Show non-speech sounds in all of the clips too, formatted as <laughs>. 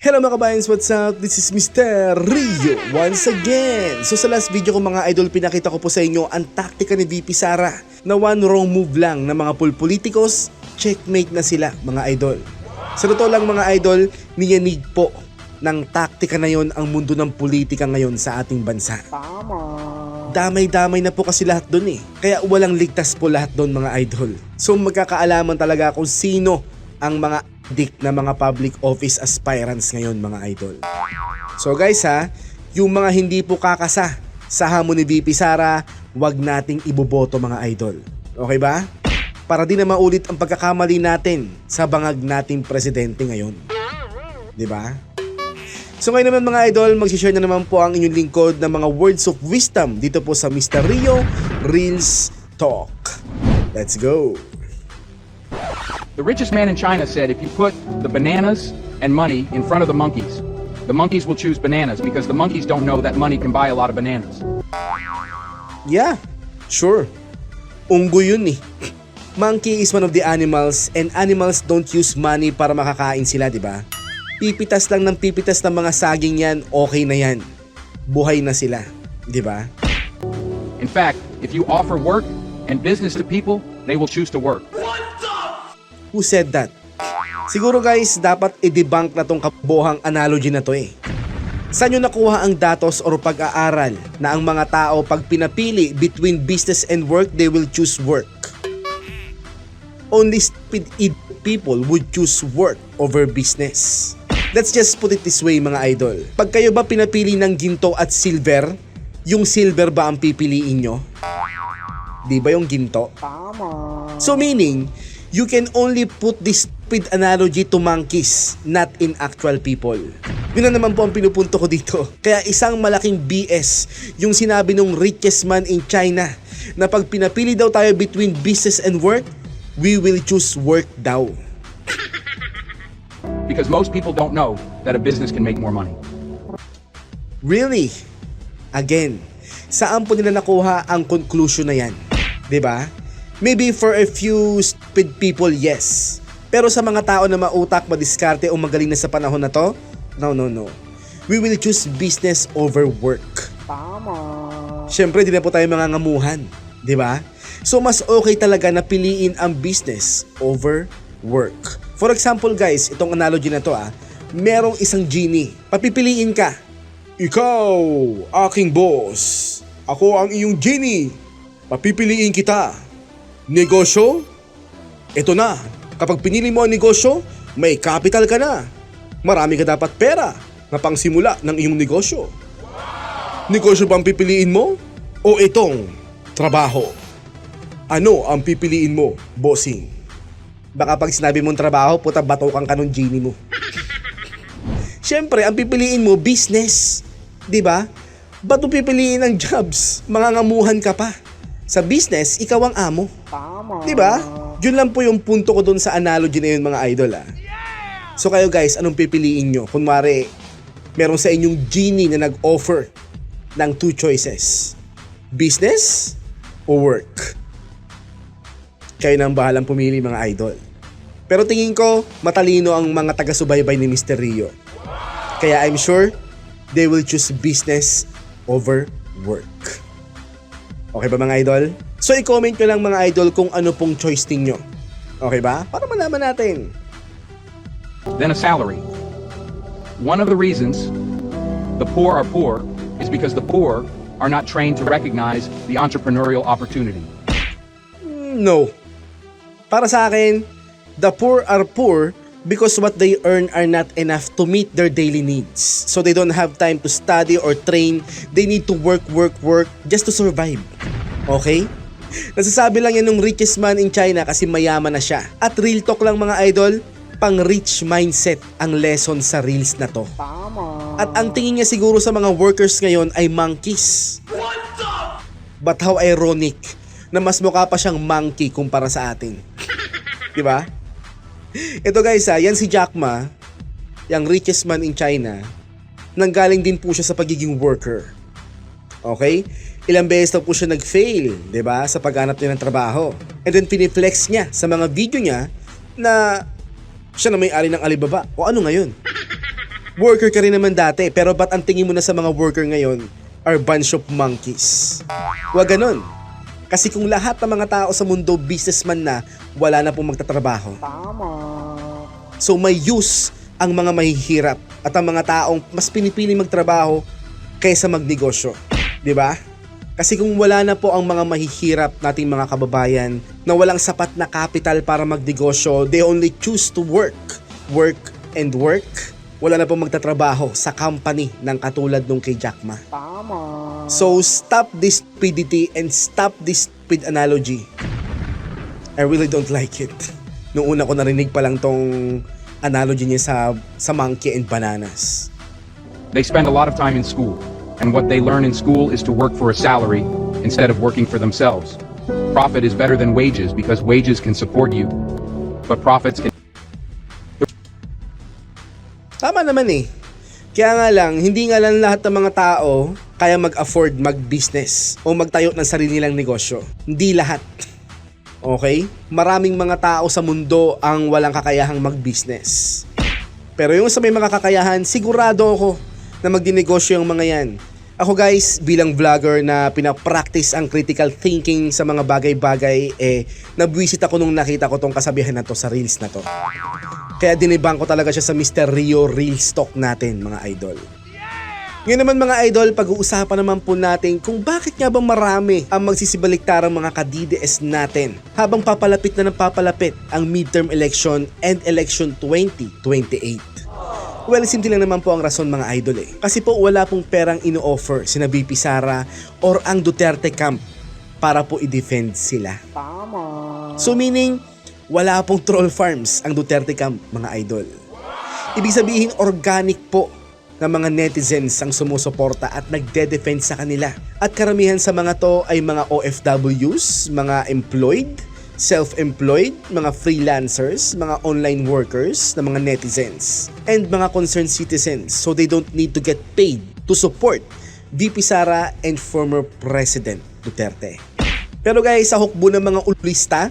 Hello mga kabayans, what's up? This is Mr. Rio once again. So sa last video ko mga idol, pinakita ko po sa inyo ang taktika ni VP Sara na one wrong move lang ng mga pulpolitikos, checkmate na sila mga idol. Sa totoo lang mga idol, niyanig po ng taktika na yon ang mundo ng politika ngayon sa ating bansa. Damay-damay na po kasi lahat doon eh. Kaya walang ligtas po lahat doon mga idol. So magkakaalaman talaga kung sino ang mga dik na mga public office aspirants ngayon mga idol. So guys ha, yung mga hindi po kakasa sa hamon ni VP Sara, wag nating iboboto mga idol. Okay ba? Para di na maulit ang pagkakamali natin sa bangag nating presidente ngayon. 'Di ba? So ngayon naman mga idol, magsishare na naman po ang inyong lingkod ng mga words of wisdom dito po sa Mr. Rio Reels Talk. Let's go! The richest man in China said if you put the bananas and money in front of the monkeys, the monkeys will choose bananas because the monkeys don't know that money can buy a lot of bananas. Yeah, sure. Unggoy yun eh. <laughs> Monkey is one of the animals and animals don't use money para makakain sila, di ba? Pipitas lang ng pipitas ng mga saging yan, okay na yan. Buhay na sila, di ba? In fact, if you offer work and business to people, they will choose to work. Who said that? Siguro guys, dapat i-debunk na tong kabuhang analogy na to eh. Saan nyo nakuha ang datos or pag-aaral na ang mga tao pag pinapili between business and work, they will choose work? Only stupid people would choose work over business. Let's just put it this way mga idol. Pag kayo ba pinapili ng ginto at silver, yung silver ba ang pipiliin nyo? Di ba yung ginto? So meaning, you can only put this stupid analogy to monkeys, not in actual people. Yun na naman po ang pinupunto ko dito. Kaya isang malaking BS yung sinabi nung richest man in China na pag pinapili daw tayo between business and work, we will choose work daw. <laughs> Because most people don't know that a business can make more money. Really? Again, saan po nila nakuha ang conclusion na yan? ba? Maybe for a few stupid people, yes. Pero sa mga tao na mautak, madiskarte o magaling na sa panahon na to, no, no, no. We will choose business over work. Siyempre, di na po tayo mga ngamuhan. Di ba? So, mas okay talaga na piliin ang business over work. For example guys, itong analogy na to ah, merong isang genie. Papipiliin ka. Ikaw, aking boss. Ako ang iyong genie. Papipiliin kita. Negosyo? Ito na. Kapag pinili mo ang negosyo, may capital ka na. Marami ka dapat pera na pangsimula ng iyong negosyo. Negosyo ba ang pipiliin mo? O itong trabaho? Ano ang pipiliin mo, bossing? Baka pag sinabi mong trabaho, puta batukan ka ng genie mo. <laughs> Siyempre, ang pipiliin mo, business. ba? Ba't mo pipiliin ang jobs? Mangangamuhan ka pa. Sa business, ikaw ang amo. Tama. 'Di ba? Yun lang po yung punto ko dun sa analogy na yun mga idol ah. So kayo guys, anong pipiliin nyo? Kunwari, meron sa inyong genie na nag-offer ng two choices. Business o work? Kayo na ang bahalang pumili mga idol. Pero tingin ko, matalino ang mga taga-subaybay ni Mr. Rio. Kaya I'm sure, they will choose business over work. Okay ba mga idol? So i-comment nyo lang mga idol kung ano pong choice ninyo. Okay ba? Para malaman natin. Then a salary. One of the reasons the poor are poor is because the poor are not trained to recognize the entrepreneurial opportunity. No. Para sa akin, the poor are poor because what they earn are not enough to meet their daily needs. So they don't have time to study or train. They need to work, work, work just to survive. Okay? Nasasabi lang yan ng richest man in China kasi mayaman na siya. At real talk lang mga idol, pang rich mindset ang lesson sa reels na to. At ang tingin niya siguro sa mga workers ngayon ay monkeys. But how ironic na mas mukha pa siyang monkey kumpara sa atin. 'Di ba? Ito guys ha, yan si Jack Ma, yung richest man in China, nanggaling din po siya sa pagiging worker. Okay? Ilang beses na po siya nag-fail, ba, sa paghanap niya ng trabaho. And then piniflex niya sa mga video niya na siya na may-ari ng Alibaba. O ano ngayon? Worker ka rin naman dati, pero ba't ang tingin mo na sa mga worker ngayon are bunch of monkeys? Huwag ganun. Kasi kung lahat ng mga tao sa mundo businessman na, wala na pong magtatrabaho. So may use ang mga mahihirap at ang mga taong mas pinipili magtrabaho kaysa magnegosyo. 'Di ba? Kasi kung wala na po ang mga mahihirap nating mga kababayan na walang sapat na capital para magnegosyo, they only choose to work, work and work. Wala na pong magtatrabaho sa company ng katulad nung kay Jack Ma. So stop this stupidity and stop this stupid analogy. I really don't like it. Nung una ko narinig pa lang tong analogy niya sa, sa monkey and bananas. They spend a lot of time in school, and what they learn in school is to work for a salary instead of working for themselves. Profit is better than wages because wages can support you, but profits can naman eh. Kaya nga lang, hindi nga lang lahat ng mga tao kaya mag-afford mag-business o magtayo ng sarili nilang negosyo. Hindi lahat. <laughs> Okay? Maraming mga tao sa mundo ang walang kakayahang mag-business. Pero yung sa may mga kakayahan, sigurado ako na magdinegosyo yung mga yan. Ako guys, bilang vlogger na pinapractice ang critical thinking sa mga bagay-bagay, eh, nabwisit ako nung nakita ko tong kasabihan na to sa reels na to. Kaya dinibang ko talaga siya sa Mr. Rio Real Stock natin, mga idol. Ngayon naman mga idol, pag-uusapan naman po natin kung bakit nga bang marami ang magsisibaliktara mga ka-DDS natin habang papalapit na ng papalapit ang midterm election and election 2028. Well, simple lang naman po ang rason mga idol eh. Kasi po wala pong perang ino-offer sina BP Sara or ang Duterte camp para po i-defend sila. So meaning, wala pong troll farms ang Duterte camp mga idol. Ibig sabihin organic po ng mga netizens ang sumusuporta at nagde-defend sa kanila. At karamihan sa mga to ay mga OFWs, mga employed, self-employed, mga freelancers, mga online workers, na mga netizens, and mga concerned citizens so they don't need to get paid to support VP Sara and former President Duterte. Pero guys, sa hukbo ng mga ulista,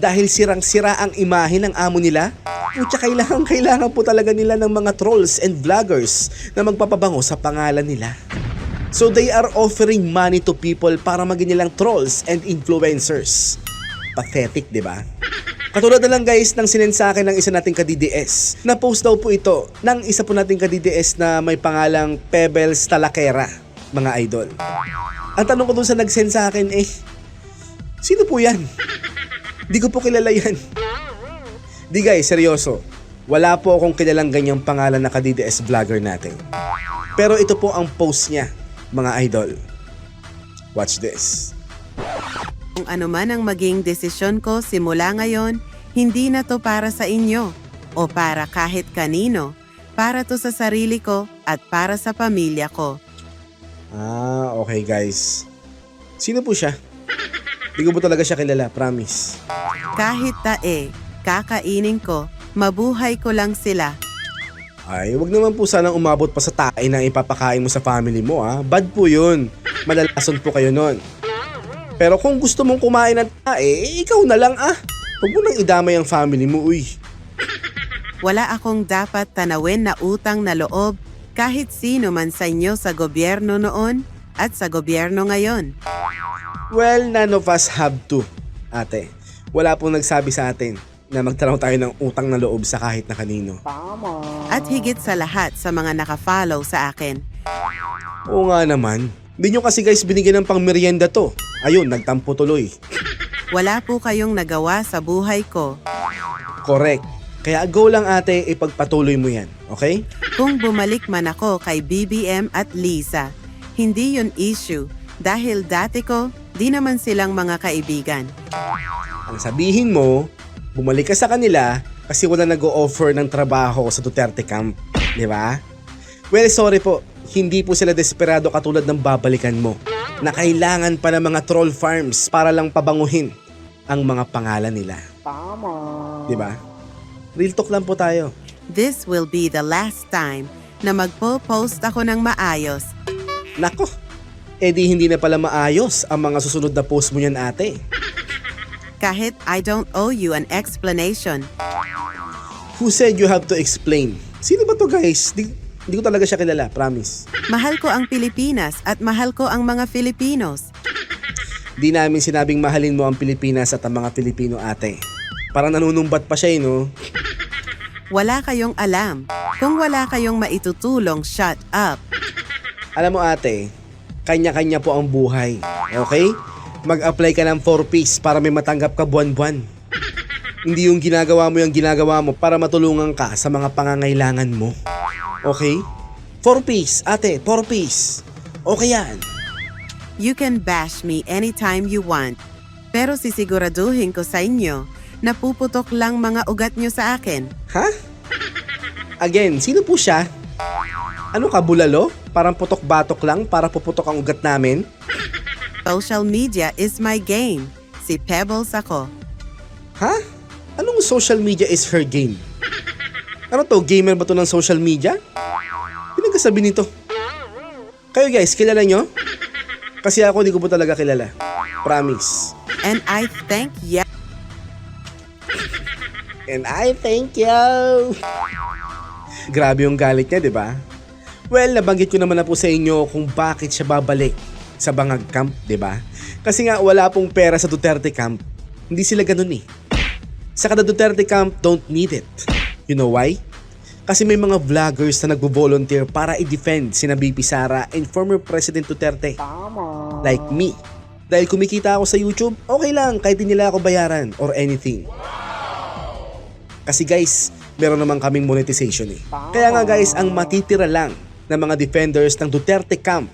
dahil sirang-sira ang imahe ng amo nila, Pucha, kailangan, kailangan po talaga nila ng mga trolls and vloggers na magpapabango sa pangalan nila. So they are offering money to people para maging nilang trolls and influencers. Pathetic, di ba? Katulad na lang guys ng sinend sa akin ng isa nating ka-DDS. Na-post daw po ito ng isa po nating ka-DDS na may pangalang Pebbles Talakera, mga idol. Ang tanong ko dun sa nag-send sa akin eh, sino po yan? Di ko po kilala yan. Di guys, seryoso. Wala po akong kilalang ganyang pangalan na ka-DDS vlogger natin. Pero ito po ang post niya, mga idol. Watch this. Kung ano man ang maging desisyon ko simula ngayon, hindi na to para sa inyo o para kahit kanino. Para to sa sarili ko at para sa pamilya ko. Ah, okay guys. Sino po siya? Di ko po talaga siya kilala, promise. Kahit tae, kakainin ko, mabuhay ko lang sila. Ay, wag naman po sanang umabot pa sa tae na ipapakain mo sa family mo ah. Bad po yun. Malalason po kayo nun. Pero kung gusto mong kumain ng tae, eh, ikaw na lang ah. Huwag mo nang idamay ang family mo, uy. Wala akong dapat tanawin na utang na loob kahit sino man sa inyo sa gobyerno noon at sa gobyerno ngayon. Well, none of us have to, ate. Wala pong nagsabi sa atin na magtanaw tayo ng utang na loob sa kahit na kanino. At higit sa lahat sa mga nakafollow sa akin. Oo nga naman. Hindi nyo kasi guys binigyan ng pang merienda to. Ayun, nagtampo tuloy. Wala po kayong nagawa sa buhay ko. Correct. Kaya go lang ate, ipagpatuloy mo yan. Okay? Kung bumalik man ako kay BBM at Lisa, hindi yun issue dahil dati ko, di naman silang mga kaibigan. Ang sabihin mo, bumalik ka sa kanila kasi wala nag-o-offer ng trabaho sa Duterte camp. Di ba? Well, sorry po. Hindi po sila desperado katulad ng babalikan mo. Na kailangan pa ng mga troll farms para lang pabanguhin ang mga pangalan nila. Di ba? Real talk lang po tayo. This will be the last time na magpo-post ako ng maayos. Nako, edi hindi na pala maayos ang mga susunod na post mo yan ate. Kahit I don't owe you an explanation. Who said you have to explain? Sino ba to guys? Di, Hindi ko talaga siya kilala, promise. Mahal ko ang Pilipinas at mahal ko ang mga Filipinos. Di namin sinabing mahalin mo ang Pilipinas at ang mga Pilipino ate. Parang nanunumbat pa siya eh, no? Wala kayong alam. Kung wala kayong maitutulong, shut up. Alam mo ate, kanya-kanya po ang buhay. Okay? Mag-apply ka ng 4-piece para may matanggap ka buwan-buwan. Hindi yung ginagawa mo yung ginagawa mo para matulungan ka sa mga pangangailangan mo. Okay? 4-piece, ate, 4-piece. Okay yan. You can bash me anytime you want. Pero sisiguraduhin ko sa inyo na puputok lang mga ugat nyo sa akin. Ha? Again, sino po siya? Ano ka, bulalo? Parang putok-batok lang para puputok ang ugat namin? Social media is my game. Si Pebbles ako. Ha? Anong social media is her game? Ano to, gamer ba to ng social media? Pinagkasabi nito. Kayo guys, kilala nyo? Kasi ako di ko po talaga kilala. Promise. And I thank ya. And I thank you. Grabe yung galit niya, di ba? Well, nabanggit ko naman na po sa inyo kung bakit siya babalik sa Bangag Camp, di ba? Kasi nga wala pong pera sa Duterte Camp. Hindi sila ganun eh. Sa kada Duterte Camp, don't need it. You know why? Kasi may mga vloggers na nagvo-volunteer para i-defend sina BP Sara and former President Duterte. Like me. Dahil kumikita ako sa YouTube, okay lang kahit hindi nila ako bayaran or anything. Kasi guys, meron naman kaming monetization eh. Kaya nga guys, ang matitira lang ng mga defenders ng Duterte Camp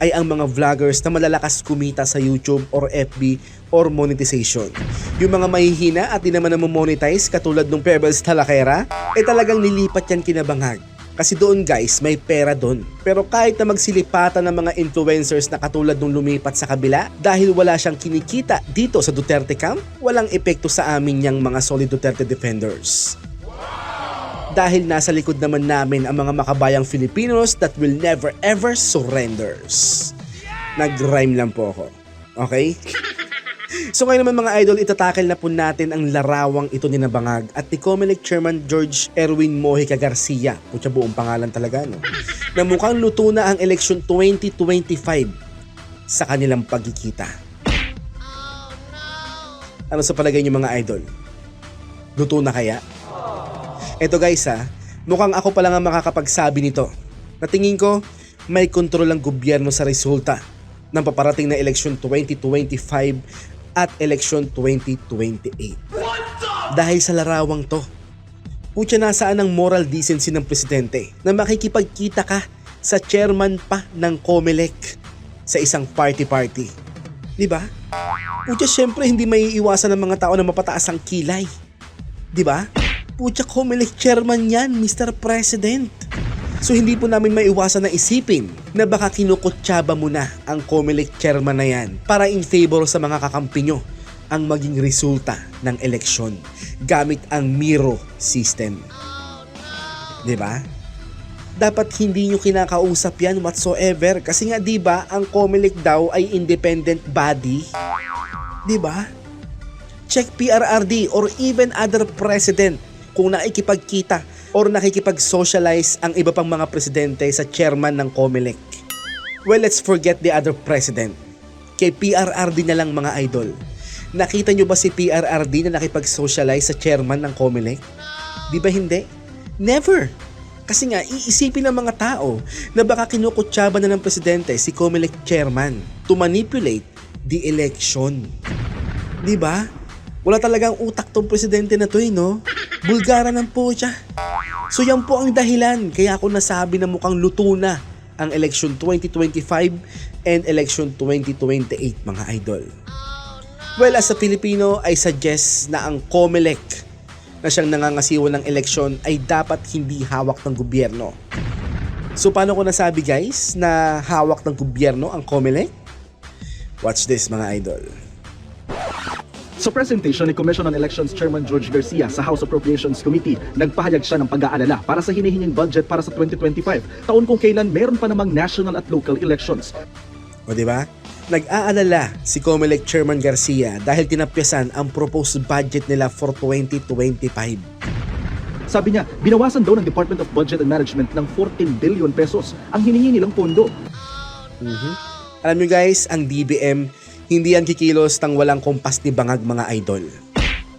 ay ang mga vloggers na malalakas kumita sa YouTube or FB or monetization. Yung mga mahihina at di naman monetize katulad ng Pebbles Talakera, eh talagang nilipat yan kinabangag. Kasi doon guys, may pera doon. Pero kahit na magsilipatan ng mga influencers na katulad nung lumipat sa kabila, dahil wala siyang kinikita dito sa Duterte Camp, walang epekto sa amin niyang mga solid Duterte defenders. Dahil nasa likod naman namin ang mga makabayang Filipinos that will never ever surrenders. Nag-rhyme lang po ako. Okay? <laughs> So ngayon naman mga idol, itatakil na po natin ang larawang ito ni Nabangag at ni Comelec Chairman George Erwin Mojica Garcia, putya buong pangalan talaga no, na mukhang luto na ang election 2025 sa kanilang pagkikita. Ano sa palagay niyo mga idol? Luto na kaya? Eto guys ha, mukhang ako pa lang ang makakapagsabi nito. Natingin ko, may kontrol ang gobyerno sa resulta ng paparating na eleksyon 2025 at eleksyon 2028. Dahil sa larawang to, Putya nasaan ang moral decency ng presidente na makikipagkita ka sa chairman pa ng COMELEC sa isang party-party. Di ba? Putya syempre hindi may iwasan ng mga tao na mapataas ang kilay. Di ba? Putya COMELEC chairman yan, Mr. President. So hindi po namin maiwasan na isipin na baka kinukutsaba mo na ang COMELEC chairman na yan para in favor sa mga kakampi nyo ang maging resulta ng eleksyon gamit ang Miro system. 'Di ba? Dapat hindi nyo kinakausap yan whatsoever kasi nga 'di ba ang COMELEC daw ay independent body. 'Di ba? Check PRRD or even other president kung nakikipagkita or nakikipag-socialize ang iba pang mga presidente sa chairman ng COMELEC. Well, let's forget the other president. Kay PRRD na lang mga idol. Nakita nyo ba si PRRD na nakipag-socialize sa chairman ng COMELEC? Di ba hindi? Never! Kasi nga, iisipin ng mga tao na baka kinukutsaba na ng presidente si COMELEC chairman to manipulate the election. Di ba? Wala talagang utak tong presidente na to eh, no? Bulgara ng po siya. So yan po ang dahilan kaya ako nasabi na mukhang luto na ang election 2025 and election 2028 mga idol. Well, as a Filipino, I suggest na ang COMELEC na siyang nangangasiwa ng eleksyon ay dapat hindi hawak ng gobyerno. So paano ko nasabi guys na hawak ng gobyerno ang COMELEC? Watch this mga idol. Sa presentation ni Commission on Elections Chairman George Garcia sa House Appropriations Committee, nagpahayag siya ng pag-aalala para sa hinihinging budget para sa 2025, taon kung kailan meron pa namang national at local elections. O di ba? Nag-aalala si Comelec Chairman Garcia dahil tinapyasan ang proposed budget nila for 2025. Sabi niya, binawasan daw ng Department of Budget and Management ng 14 billion pesos ang hiningi nilang pondo. Alam nyo guys, ang DBM, hindi yan kikilos tang walang kumpas ni Bangag mga idol.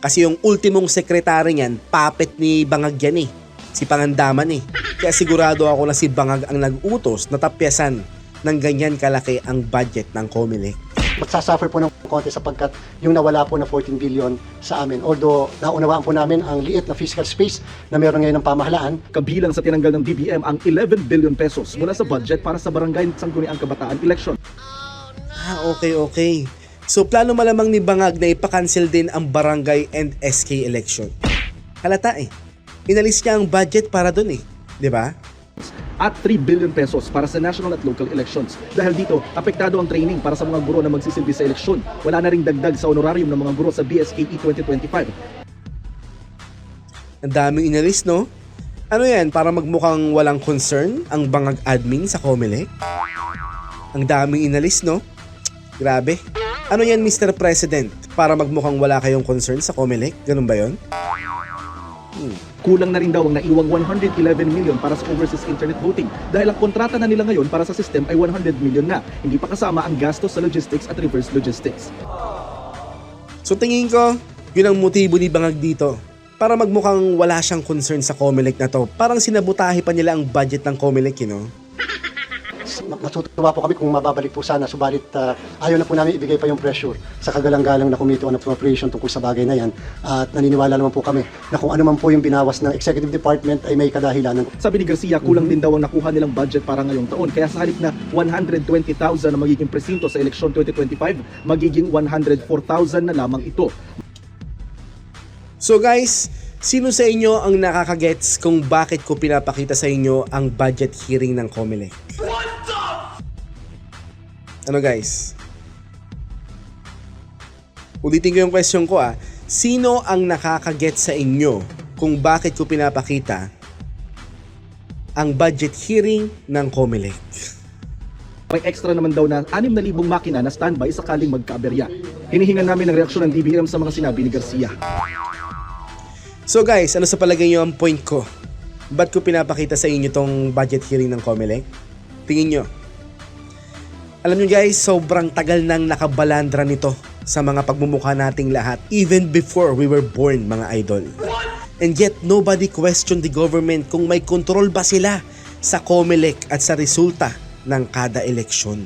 Kasi yung ultimong sekretary niyan, puppet ni Bangag yan eh. Si Pangandaman eh. Kaya sigurado ako na si Bangag ang nag-utos na tapyasan ng ganyan kalaki ang budget ng Comelec. magsasuffer po ng konti sapagkat yung nawala po na 14 billion sa amin. Although naunawaan po namin ang liit na fiscal space na meron ngayon ng pamahalaan, Kabilang sa tinanggal ng DBM ang 11 billion pesos mula sa budget para sa Barangay Sangguniang Kabataan election. Ah, okay, okay. So plano malamang ni Bangag na ipakancel din ang barangay and SK election. Halata eh. Inalis niya ang budget para dun eh. ba? at 3 billion pesos para sa national at local elections. Dahil dito, apektado ang training para sa mga guro na magsisilbi sa eleksyon. Wala na ring dagdag sa honorarium ng mga guro sa BSKE 2025. Ang daming inalis, no? Ano yan, para magmukhang walang concern ang bangag admin sa Comelec? Ang daming inalis, no? Grabe. Ano yan, Mr. President? Para magmukhang wala kayong concern sa Comelec? Ganun ba yon? Kulang na rin daw ang naiwang 111 million para sa overseas internet voting dahil ang kontrata na nila ngayon para sa system ay 100 million na. Hindi pa kasama ang gastos sa logistics at reverse logistics. So tingin ko, yun ang motibo ni Bangag dito. Para magmukhang wala siyang concern sa Comelec na to. Parang sinabutahe pa nila ang budget ng Comelec, you know? Ma- matutuwa po kami kung mababalik po sana. Subalit ah, ayaw na po namin ibigay pa yung pressure sa kagalang-galang na Committee on Appropriation tungkol sa bagay na yan. At naniniwala naman po kami na kung ano man po yung binawas ng Executive Department ay may kadahilanan Sabi ni Garcia, kulang din daw ang nakuha nilang budget para ngayong taon. Kaya sa halip na 120,000 na magiging presinto sa eleksyon 2025, magiging 104,000 na lamang ito. So guys, sino sa inyo ang nakakagets kung bakit ko pinapakita sa inyo ang budget hearing ng Comelec? Ano guys? Ulitin ko yung question ko ah. Sino ang nakakagets sa inyo kung bakit ko pinapakita ang budget hearing ng Comelec? May extra naman daw na 6,000 makina na standby sakaling magkaaberya. Hinihingan namin ng reaksyon ng DBM sa mga sinabi ni Garcia. So guys, ano sa palagay nyo ang point ko? Ba't ko pinapakita sa inyo tong budget hearing ng Comelec? Tingin nyo. Alam nyo guys, sobrang tagal nang nakabalandra nito sa mga pagmumukha nating lahat even before we were born mga idol. And yet nobody questioned the government kung may control ba sila sa Comelec at sa resulta ng kada eleksyon.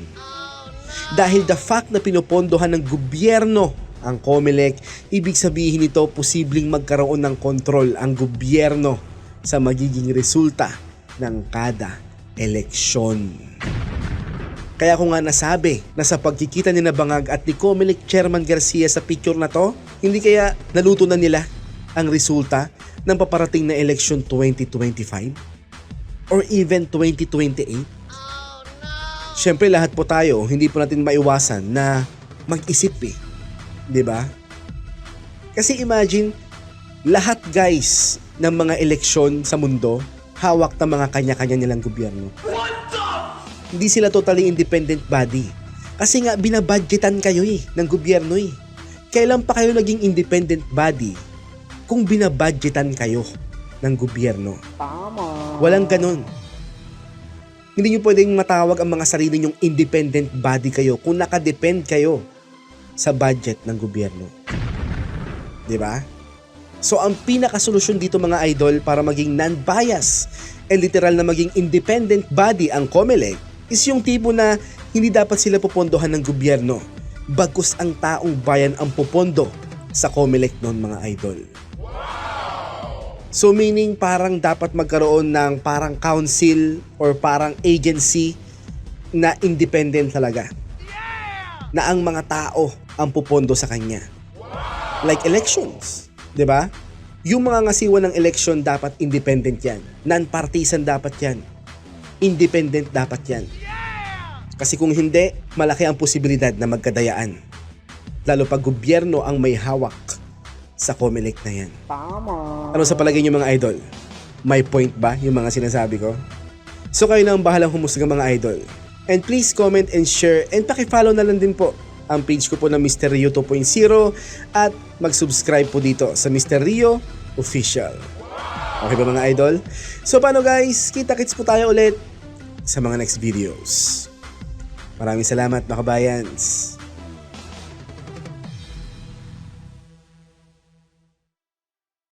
Dahil the fact na pinopondohan ng gobyerno ang COMELEC, ibig sabihin nito posibleng magkaroon ng kontrol ang gobyerno sa magiging resulta ng kada eleksyon. Kaya ko nga nasabi na sa pagkikita ni Nabangag at ni COMELEC Chairman Garcia sa picture na to, hindi kaya naluto na nila ang resulta ng paparating na eleksyon 2025? Or even 2028? Siyempre lahat po tayo, hindi po natin maiwasan na mag-isip eh. ba? Kasi imagine, lahat guys ng mga eleksyon sa mundo, hawak ng mga kanya-kanya nilang gobyerno. Hindi sila totally independent body. Kasi nga binabudgetan kayo eh, ng gobyerno eh. Kailan pa kayo naging independent body kung binabudgetan kayo ng gobyerno? Walang ganun. Hindi nyo pwedeng matawag ang mga sarili nyong independent body kayo kung nakadepend kayo sa budget ng gobyerno. 'Di ba? So ang pinakasolusyon dito mga idol para maging non-bias and literal na maging independent body ang COMELEC is yung tipo na hindi dapat sila pupondohan ng gobyerno bagkus ang taong bayan ang pupondo sa COMELEC noon mga idol. So meaning parang dapat magkaroon ng parang council or parang agency na independent talaga. Na ang mga tao ang pupondo sa kanya. Like elections, 'di ba? Yung mga ngasiwa ng election dapat independent 'yan. Non-partisan dapat 'yan. Independent dapat 'yan. Kasi kung hindi, malaki ang posibilidad na magkadayaan. Lalo pag gobyerno ang may hawak sa COMELEC na yan. Ano sa palagay niyo mga idol? May point ba yung mga sinasabi ko? So kayo na ang bahalang humusga mga idol. And please comment and share and paki-follow na lang din po ang page ko po na Mr. Rio 2.0 at mag-subscribe po dito sa Mr. Rio Official. Okay ba mga idol? So paano guys, kita-kits po tayo ulit sa mga next videos. Maraming salamat mga kabayans.